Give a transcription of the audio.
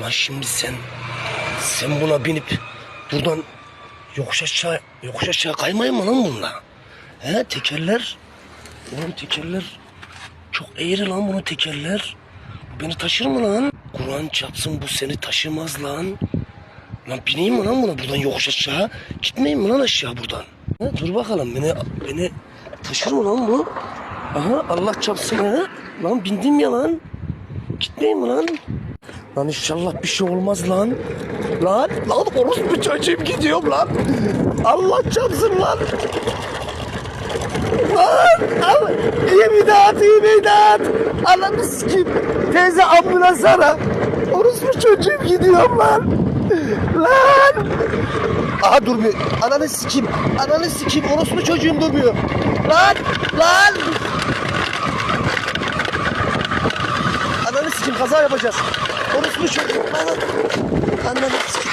Lan şimdi sen sen buna binip buradan yokuş aşağı yokuş aşağı kaymayın mı lan bununla? He tekerler. Oğlum tekerler çok eğri lan bunun tekerler. Bu beni taşır mı lan? Kur'an çarpsın bu seni taşımaz lan. Lan bineyim mi lan buna buradan yokuş aşağı? Gitmeyeyim mi lan aşağı buradan? Ha, dur bakalım beni beni taşır mı lan bu? Aha Allah çarpsın ha. Lan bindim ya lan. Gitmeyeyim mi lan? Lan inşallah bir şey olmaz lan. Lan lan orospu çocuğum gidiyorum lan. Allah çarpsın lan. Lan al. İyi imdat iyi imdat. Ananı sikeyim. Teyze ambulans ara. Orospu çocuğum gidiyorum lan. Lan. Aha durmuyor. Ananı sikeyim. Ananı sikeyim. Orospu çocuğum durmuyor. Lan. Lan. Ananı sikeyim kaza yapacağız. Orospu çocuğum. Ananı, ananı sikeyim.